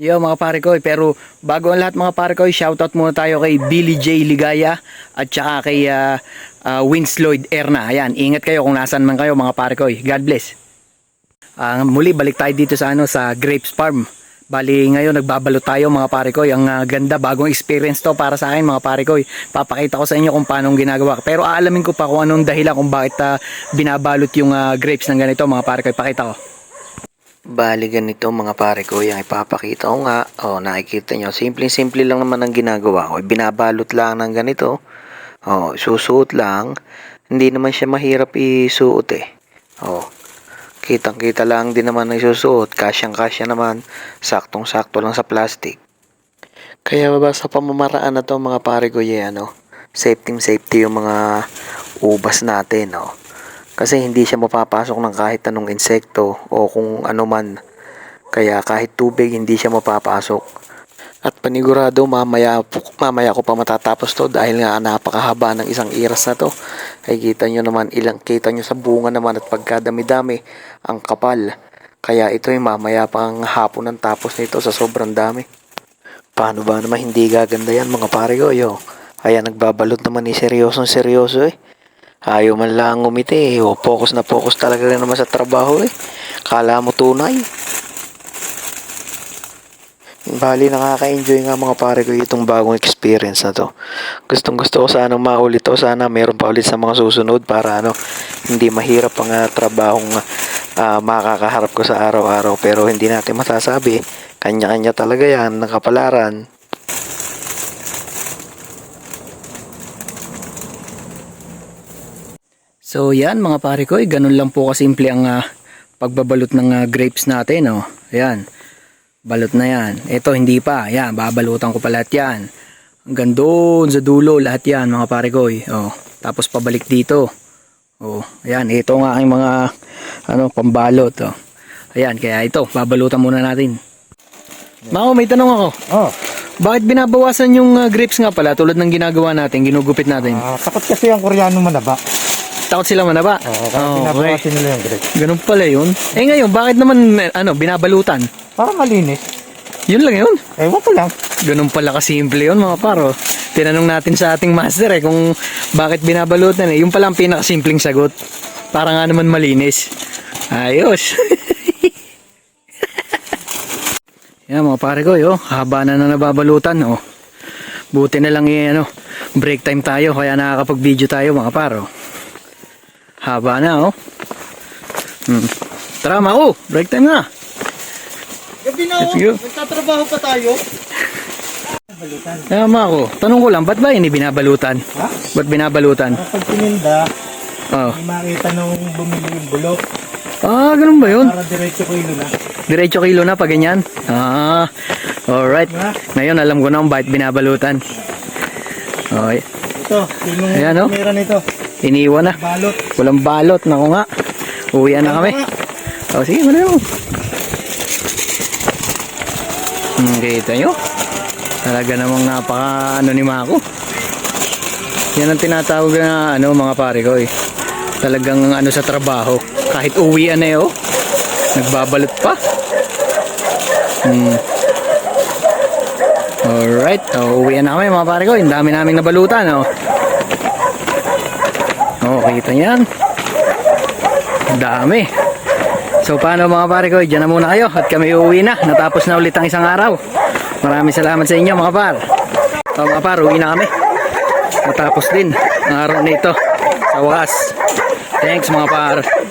Yo mga pare ko, pero bago ang lahat mga pare ko, shoutout muna tayo kay Billy J. Ligaya at saka kay uh, uh, Vince Lloyd Erna. Ayan, ingat kayo kung nasan man kayo mga pare ko. God bless. Ah, muli balik tayo dito sa ano sa Grapes Farm. Bali ngayon nagbabalot tayo mga pare ko. Ang ah, ganda bagong experience to para sa akin mga pare ko. Papakita ko sa inyo kung paano ginagawa. Pero aalamin ko pa kung anong dahilan kung bakit ah, binabalot yung ah, grapes ng ganito mga pare ko. Ipakita ko. Bali ganito mga pare ko, yung ipapakita ko nga, oh, nakikita nyo, simple-simple lang naman ang ginagawa ko, binabalot lang ng ganito, oh, susuot lang, hindi naman siya mahirap isuot eh, oh, kitang-kita lang din naman na isusuot, kasyang-kasya naman, saktong-sakto lang sa plastic. Kaya ba sa pamamaraan na to mga pare ko, yeah, ano, safety-safety yung mga ubas natin, oh. Kasi hindi siya mapapasok ng kahit anong insekto o kung ano man. Kaya kahit tubig hindi siya mapapasok. At panigurado mamaya, mamaya ko pa matatapos to dahil nga napakahaba ng isang iras na to. Ay kita nyo naman ilang kita nyo sa bunga naman at pagkadami-dami ang kapal. Kaya ito ay mamaya pang hapon ng tapos nito sa sobrang dami. Paano ba naman hindi gaganda yan mga pare ko yo? Kaya nagbabalot naman ni seryosong seryoso eh. Ayaw man lang umiti eh. O, focus na focus talaga rin naman sa trabaho eh. Kala mo tunay. Bali, nakaka-enjoy nga mga pare ko itong bagong experience na to. Gustong gusto ko sana maulit to. Sana meron pa ulit sa mga susunod para ano, hindi mahirap ang uh, trabahong uh, makakaharap ko sa araw-araw. Pero hindi natin masasabi. Kanya-kanya talaga yan, nakapalaran. So yan mga pare ko, eh, ganun lang po kasimple ang ah, pagbabalot ng ah, grapes natin. Oh. Ayan, balot na yan. Ito hindi pa, ayan, babalutan ko pa lahat yan. Hanggang doon sa dulo, lahat yan mga pare ko. eh. Oh. Tapos pabalik dito. Oh, ayan, ito nga aking mga ano, pambalot. Oh. Ayan, kaya ito, babalutan muna natin. Mao, may tanong ako. Oh, Bakit binabawasan yung ah, grapes nga pala tulad ng ginagawa natin, ginugupit natin? ah, takot kasi ang Koreano manaba. Takot sila manaba? Oo, kaya Oh, pinabawasin nila yung grapes. Ganun pala yun. Eh ngayon, bakit naman eh, ano, binabalutan? Para malinis. Yun lang yun. Ewan ko lang. Ganun pala kasimple yun mga paro. Tinanong natin sa ating master eh kung bakit binabalutan eh. Yung pala ang pinakasimpleng sagot. Para nga naman malinis. Ayos. Yan mga pare ko, yo. haba na na nababalutan. Oh. Buti na lang eh, ano, break time tayo kaya nakakapag-video tayo mga paro. Haba na oh. Hmm. Tara ma, oh, break time na. Gabi na Let's go. Nagtatrabaho pa tayo. Kaya ma ako, tanong ko lang, ba't ba ini binabalutan? Ha? Ba't binabalutan? Para pag tininda, Oh. may makita nung bumili yung bulok. Ah, ganun ba yun? Para diretso ko yun na. Diretso kilo na pag ganyan? Ah, alright. Ngayon alam ko na kung bakit binabalutan. Okay, Ito, yung Ayan, oh. kamera nito. Iniwan na. Balot. Walang balot, naku nga. Uwian na kami. Oh, sige, wala mo. Hmm, kita nyo? Talaga namang napaka ano ni Mako. Yan ang tinatawag na ano mga pare ko eh. Talagang ano sa trabaho. Kahit uwian na eh oh. Nagbabalot pa. Hmm. Alright, oh, uwian na kami mga pare ko. Ang dami naming nabalutan oh. Oh, kita niyan. Ang dami. So paano mga pare ko, dyan na muna kayo at kami uuwi na. Natapos na ulit ang isang araw. Maraming salamat sa inyo mga par. So mga par, uwi na kami. Natapos din ang araw na ito. Sa wakas. Thanks mga par.